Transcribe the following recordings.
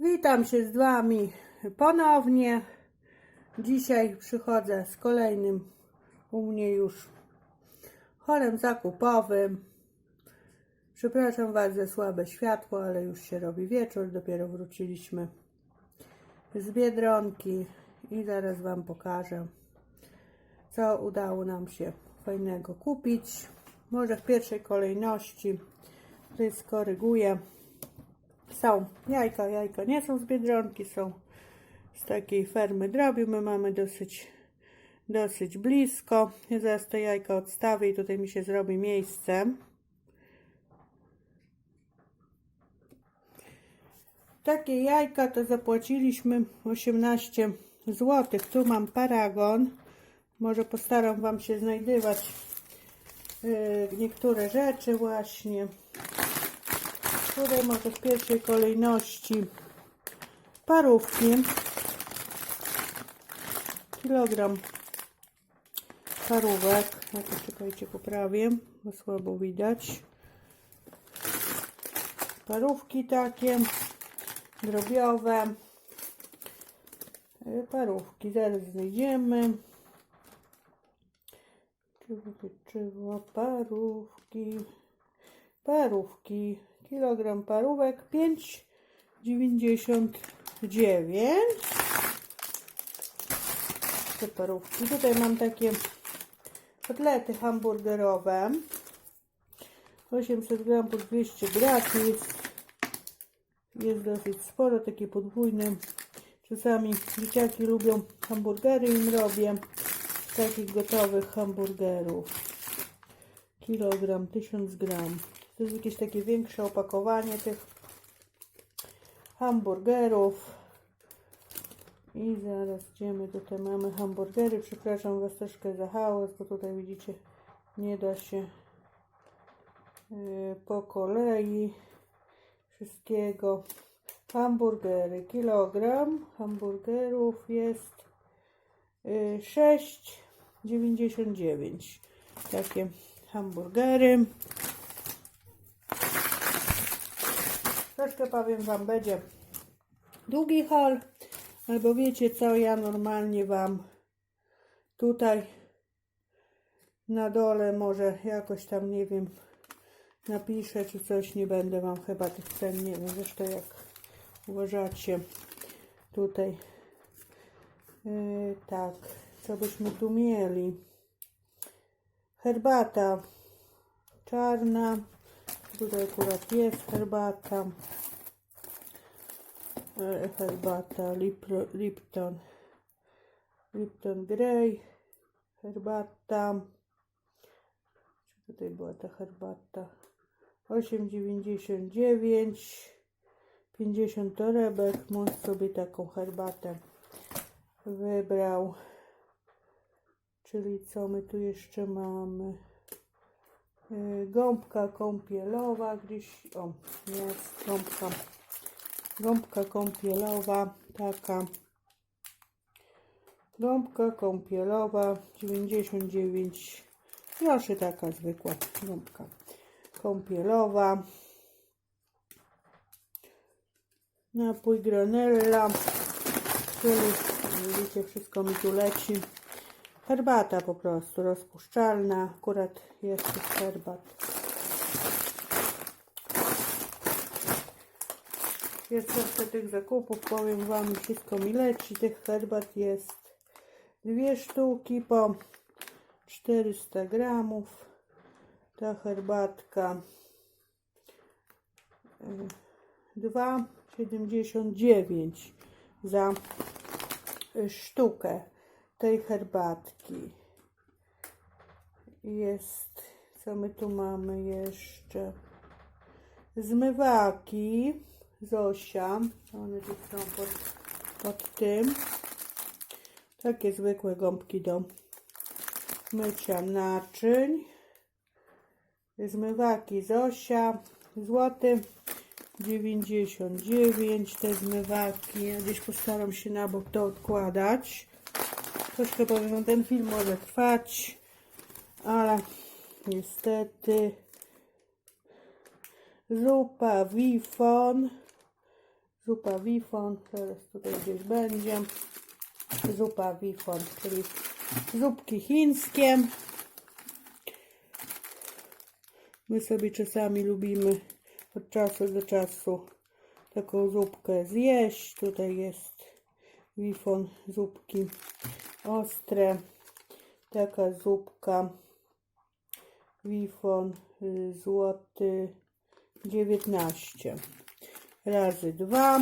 Witam się z Wami ponownie. Dzisiaj przychodzę z kolejnym u mnie już chorem zakupowym. Przepraszam Was za słabe światło, ale już się robi wieczór. Dopiero wróciliśmy z Biedronki i zaraz Wam pokażę, co udało nam się fajnego kupić. Może w pierwszej kolejności tutaj skoryguję. Są jajka, jajka nie są z Biedronki, są z takiej fermy drobiu. My mamy dosyć, dosyć blisko. Ja zaraz te jajka odstawię i tutaj mi się zrobi miejsce. Takie jajka to zapłaciliśmy 18 zł. Tu mam paragon. Może postaram Wam się znajdywać yy, niektóre rzeczy właśnie które może w pierwszej kolejności parówki. Kilogram parówek. Ja to czekajcie poprawię bo słabo widać. Parówki takie drobiowe. Y, parówki zaraz znajdziemy. Czywo, czywo, parówki. Parówki kilogram parówek 5,99 te parówki. Tutaj mam takie kotlety hamburgerowe. 800 gram po 200 gratis jest dosyć sporo takie podwójne. Czasami dzieciaki lubią hamburgery im robię takich gotowych hamburgerów. Kilogram 1000 gram to jest jakieś takie większe opakowanie tych hamburgerów. I zaraz idziemy, tutaj mamy hamburgery. Przepraszam Was troszkę za hałas, bo tutaj widzicie, nie da się yy, po kolei wszystkiego. Hamburgery, kilogram hamburgerów jest yy, 6,99. Takie hamburgery. Troszkę powiem Wam, będzie długi haul, albo wiecie co, ja normalnie Wam tutaj na dole może jakoś tam, nie wiem, napiszę czy coś, nie będę Wam chyba tych cen, nie wiem, zresztą jak uważacie tutaj. Yy, tak, co byśmy tu mieli? Herbata czarna Tutaj akurat jest herbata. E, Herbata Lipton. Lipton Grey. Herbata. Czy tutaj była ta herbata? 8,99. 50 torebek. Mąż sobie taką herbatę wybrał. Czyli co my tu jeszcze mamy? Y, gąbka kąpielowa gdzieś, o jest gąbka. Gąbka kąpielowa taka. Gąbka kąpielowa 99 groszy taka zwykła gąbka kąpielowa. Napój granella. Czyli widzicie wszystko mi tu leci Herbata po prostu rozpuszczalna. Akurat jest tych herbat. Jest troszkę tych zakupów, powiem Wam, wszystko mi leci. Tych herbat jest dwie sztuki po 400 gramów. Ta herbatka y, 2,79 za sztukę tej herbatki. Jest, co my tu mamy jeszcze? Zmywaki Zosia. One tu są pod, pod tym. Takie zwykłe gąbki do mycia naczyń. Zmywaki Zosia. Złoty 99 te zmywaki. Ja gdzieś postaram się na bok to odkładać. Troszkę powiem, no ten film może trwać, ale niestety zupa wifon, zupa wifon, teraz tutaj gdzieś będzie. Zupa wifon, czyli zupki chińskie. My sobie czasami lubimy od czasu do czasu taką zupkę zjeść. Tutaj jest wifon zupki ostre. Taka zupka. Wifon y, złoty. 19 razy 2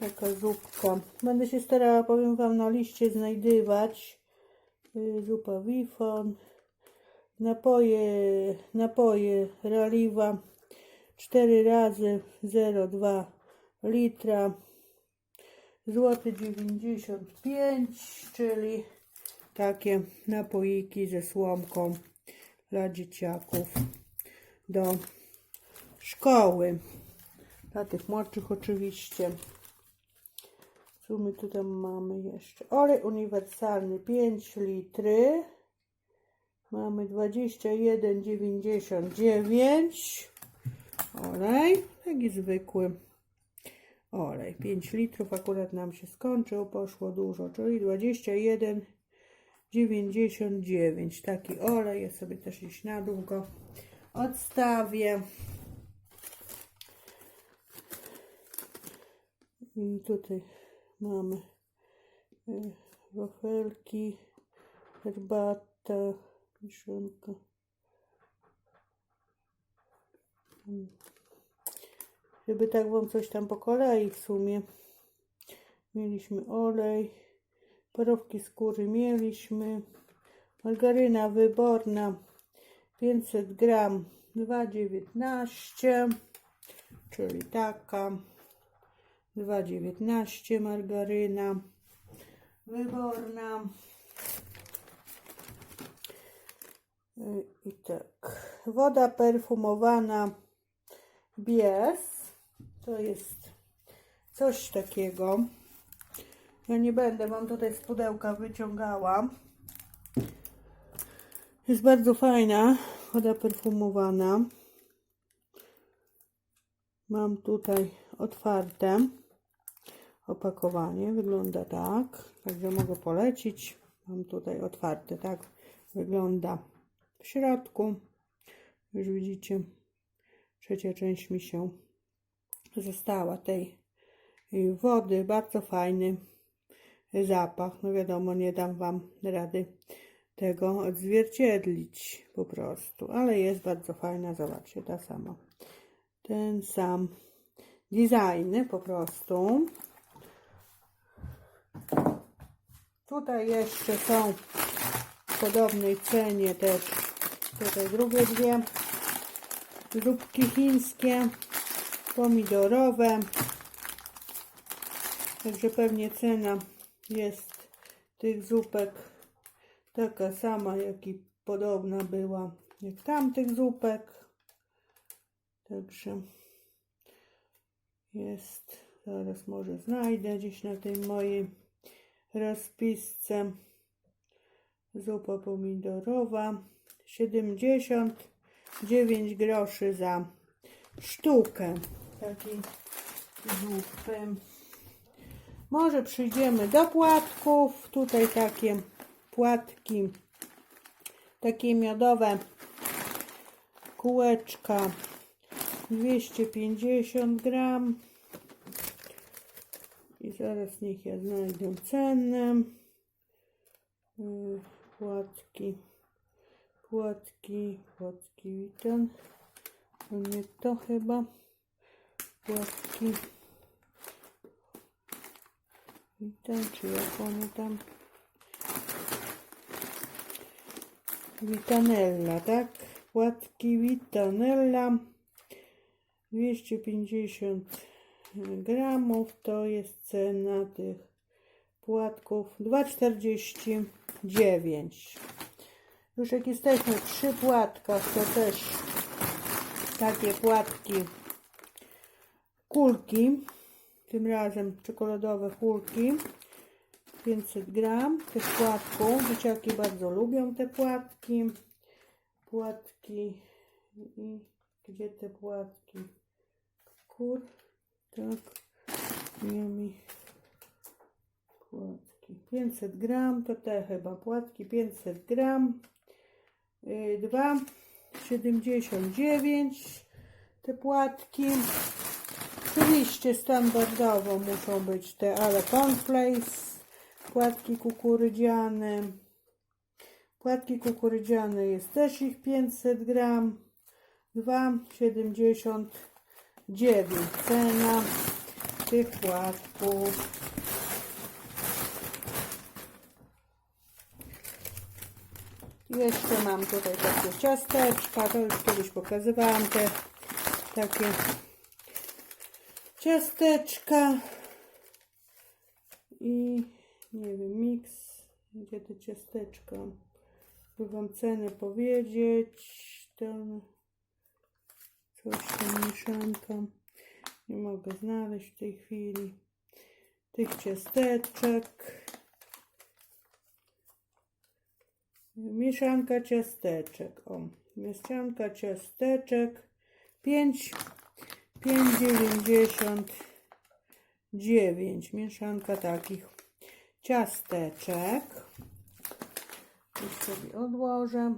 taka zupka. Będę się starała powiem wam na liście znajdywać Y, zupa wifon napoje napoje raliwa. 4 razy 0,2 litra złoty 95 czyli takie napoiki ze słomką dla dzieciaków do szkoły. Dla tych młodszych oczywiście. Co my tu tam mamy jeszcze? Olej uniwersalny 5 litry. Mamy 21,99. Olej, taki zwykły olej. 5 litrów akurat nam się skończył, poszło dużo, czyli 21 99 taki olej, ja sobie też iść na dół go odstawię i tutaj mamy y, wafelki herbata mieszanka. Żeby tak wam coś tam po kolei w sumie. Mieliśmy olej parówki skóry mieliśmy, margaryna wyborna 500 gram 2,19 czyli taka 2,19 margaryna wyborna. I tak woda perfumowana bies to jest coś takiego ja nie będę wam tutaj z pudełka wyciągała. Jest bardzo fajna, woda perfumowana. Mam tutaj otwarte opakowanie. Wygląda tak. Także mogę polecić. Mam tutaj otwarte, tak wygląda w środku. Już widzicie, trzecia część mi się została tej wody. Bardzo fajny zapach. No wiadomo, nie dam Wam rady tego odzwierciedlić po prostu, ale jest bardzo fajna, zobaczcie, ta sama. Ten sam design po prostu. Tutaj jeszcze są w podobnej cenie też tutaj drugie dwie zupki chińskie, pomidorowe. Także pewnie cena jest tych zupek taka sama, jak i podobna była jak tamtych zupek. Także jest, zaraz może znajdę gdzieś na tej mojej rozpisce. Zupa pomidorowa 79 groszy za sztukę takiej zupy. Może przyjdziemy do płatków. Tutaj takie płatki, takie miodowe kółeczka 250 gram. I zaraz niech ja znajdę cenę. Yy, Płatki, płatki, płatki witan. To nie to chyba. Płatki. Witam, czy jak one tam? Witanella, tak? Płatki Witanella 250 gramów to jest cena tych płatków 2,49 już jak jesteśmy przy płatkach to też takie płatki kulki tym razem czekoladowe kulki 500 gram tych płatków dzieciaki bardzo lubią te płatki płatki i gdzie te płatki kur. Tak. Yummy. Płatki. 500 gram, to te chyba płatki 500 gram. Yy, 2,79 te płatki. Oczywiście standardowo muszą być te, ale cornflakes, płatki kukurydziane. Płatki kukurydziane jest też ich 500 gram. 2,79 cena tych płatków. Jeszcze mam tutaj takie ciasteczka, to już kiedyś pokazywałam te takie ciasteczka i nie wiem, miks, gdzie te ciasteczka, by wam cenę powiedzieć, to coś tam mieszanka, nie mogę znaleźć w tej chwili tych ciasteczek. Mieszanka ciasteczek. O, mieszanka ciasteczek 5 5,99 mieszanka takich ciasteczek. Już sobie odłożę.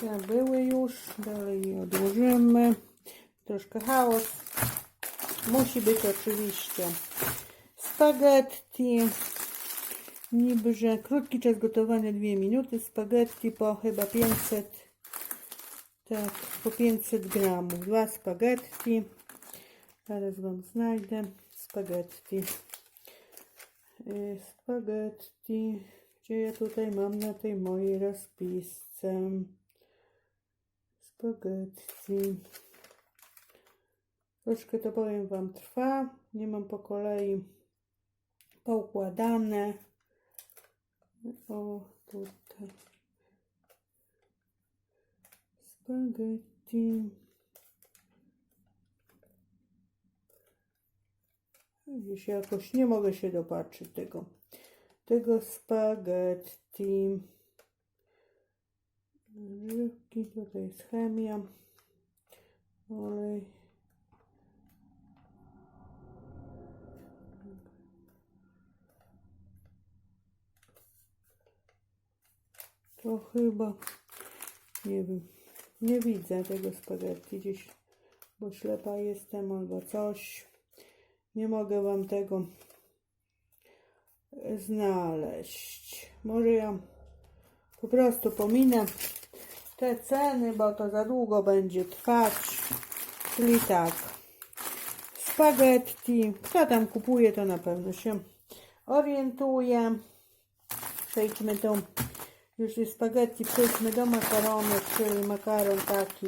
Te były już, dalej je odłożymy. Troszkę chaos. Musi być oczywiście spaghetti. Niby, że krótki czas gotowania 2 minuty. Spaghetti po chyba 500 tak, po 500 gramów. Dwa spaghetti. Zaraz Wam znajdę. Spaghetti. Y, Spaghetti. Gdzie ja tutaj mam na tej mojej rozpisce? Spaghetti. Troszkę to powiem Wam trwa. Nie mam po kolei poukładane. O, tutaj. Spaghetti. Gdzieś jakoś nie mogę się dopatrzyć tego. Tego spaghetti. Żywki, tutaj jest chemia. Olej. To chyba, nie wiem, nie widzę tego spaghetti gdzieś, bo ślepa jestem albo coś. Nie mogę Wam tego znaleźć. Może ja po prostu pominę te ceny, bo to za długo będzie trwać. Czyli tak, spaghetti, kto tam kupuje, to na pewno się orientuje. Przejdźmy do już jest spaghetti, przejdźmy do makaronów, czyli makaron taki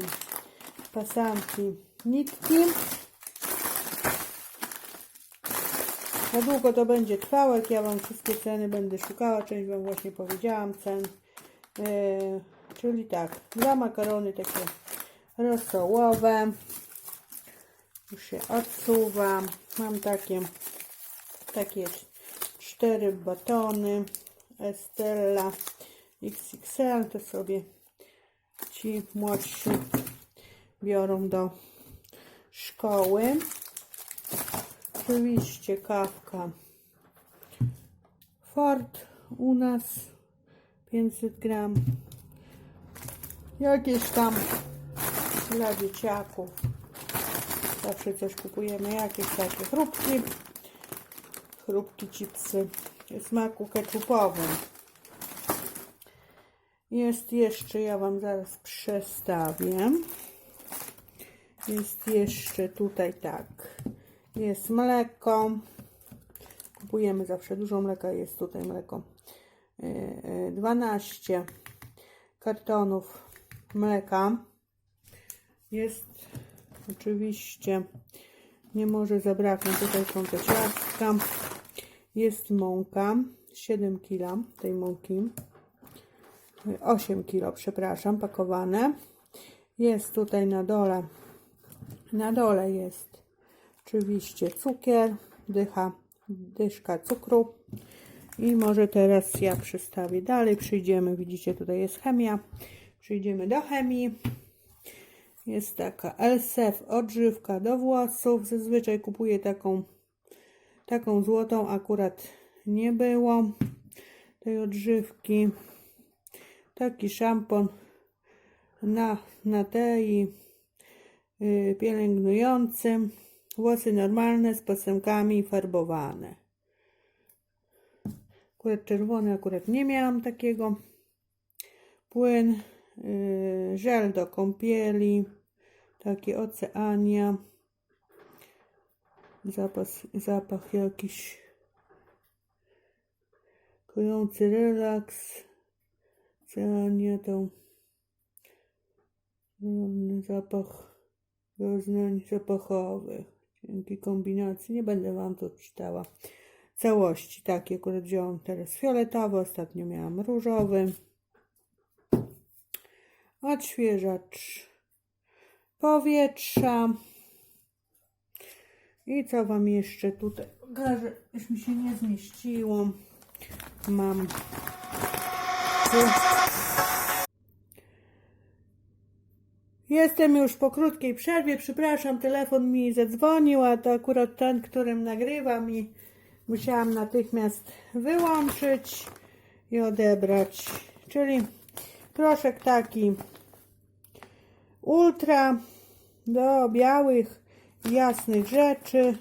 pasanki nitki. Na długo to będzie trwało, jak ja Wam wszystkie ceny będę szukała, część Wam właśnie powiedziałam cen. Yy, czyli tak, dwa makarony takie rosołowe. Już się odsuwam. Mam takie, takie cztery batony Estella XXL. To sobie ci młodsi biorą do szkoły. Oczywiście kawka Ford u nas 500 gram. Jakieś tam dla dzieciaków. Zawsze coś kupujemy, jakieś takie chrupki. Chrupki, chipsy smaku ketchupowym. Jest jeszcze, ja Wam zaraz przestawię. Jest jeszcze tutaj tak. Jest mleko. Kupujemy zawsze dużo mleka. Jest tutaj mleko. Yy, yy, 12 kartonów mleka. Jest oczywiście, nie może zabraknąć. Tutaj są te ciastka. Jest mąka. 7 kg tej mąki. 8 kg, przepraszam, pakowane. Jest tutaj na dole, na dole jest oczywiście cukier, dycha, dyszka cukru. I może teraz ja przystawię dalej, przyjdziemy, widzicie tutaj jest chemia. Przyjdziemy do chemii. Jest taka LSF odżywka do włosów. Zazwyczaj kupuję taką, taką złotą, akurat nie było tej odżywki. Taki szampon na, na tej yy, pielęgnującym. Włosy normalne z pasemkami farbowane. Akurat czerwony, akurat nie miałam takiego. Płyn, yy, żel do kąpieli, taki oceania. Zapas, zapach jakiś kojący relaks. Oceania to zapach doznań zapachowych. Dzięki kombinacji nie będę Wam tu czytała całości. Taki akurat wziąłam teraz fioletowy, ostatnio miałam różowy. Odświeżacz powietrza. I co Wam jeszcze tutaj pokażę? Już mi się nie zmieściło. Mam tu. Jestem już po krótkiej przerwie. Przepraszam, telefon mi zadzwonił, a to akurat ten, którym nagrywam i musiałam natychmiast wyłączyć i odebrać. Czyli proszek taki ultra do białych, jasnych rzeczy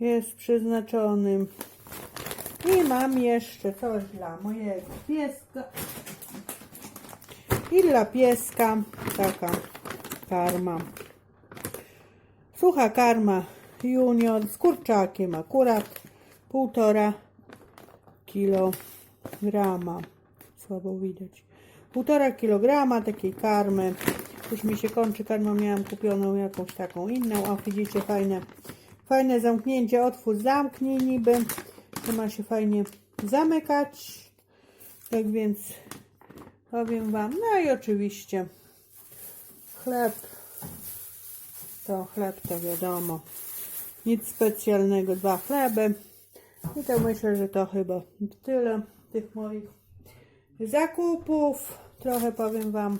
jest przeznaczony. I mam jeszcze coś dla mojego pieska. I dla pieska taka karma. Sucha karma junior z kurczakiem akurat półtora kilograma. Słabo widać. Półtora kilograma takiej karmy. Już mi się kończy karma, miałam kupioną jakąś taką inną. A widzicie, fajne, fajne zamknięcie. Otwórz, zamknij niby. To ma się fajnie zamykać. Tak więc powiem Wam. No i oczywiście chleb. To chleb to wiadomo. Nic specjalnego. Dwa chleby. I to myślę, że to chyba tyle tych moich zakupów. Trochę powiem Wam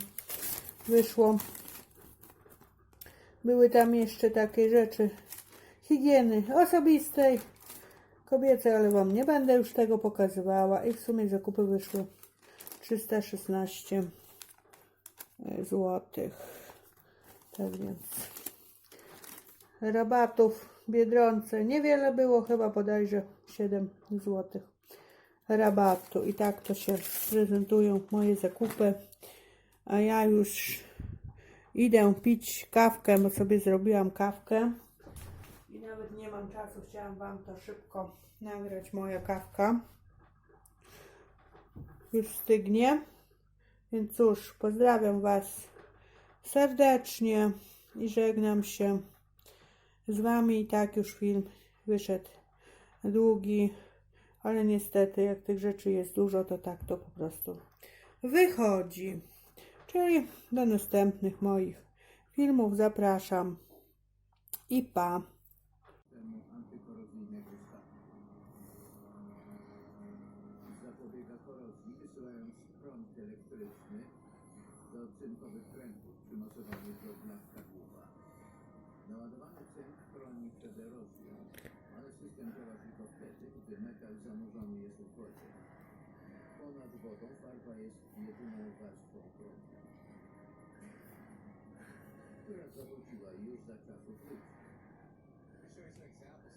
wyszło. Były tam jeszcze takie rzeczy higieny osobistej, kobiecej, ale Wam nie będę już tego pokazywała. I w sumie zakupy wyszły 316 złotych. Tak więc rabatów Biedronce niewiele było, chyba bodajże 7 złotych rabatu. I tak to się prezentują moje zakupy. A ja już idę pić kawkę, bo sobie zrobiłam kawkę. I nawet nie mam czasu, chciałam Wam to szybko nagrać, moja kawka. Już stygnie. Więc cóż, pozdrawiam Was serdecznie i żegnam się z Wami. I tak już film wyszedł długi, ale niestety, jak tych rzeczy jest dużo, to tak to po prostu wychodzi. Czyli do następnych moich filmów zapraszam i pa. есть не понял, что.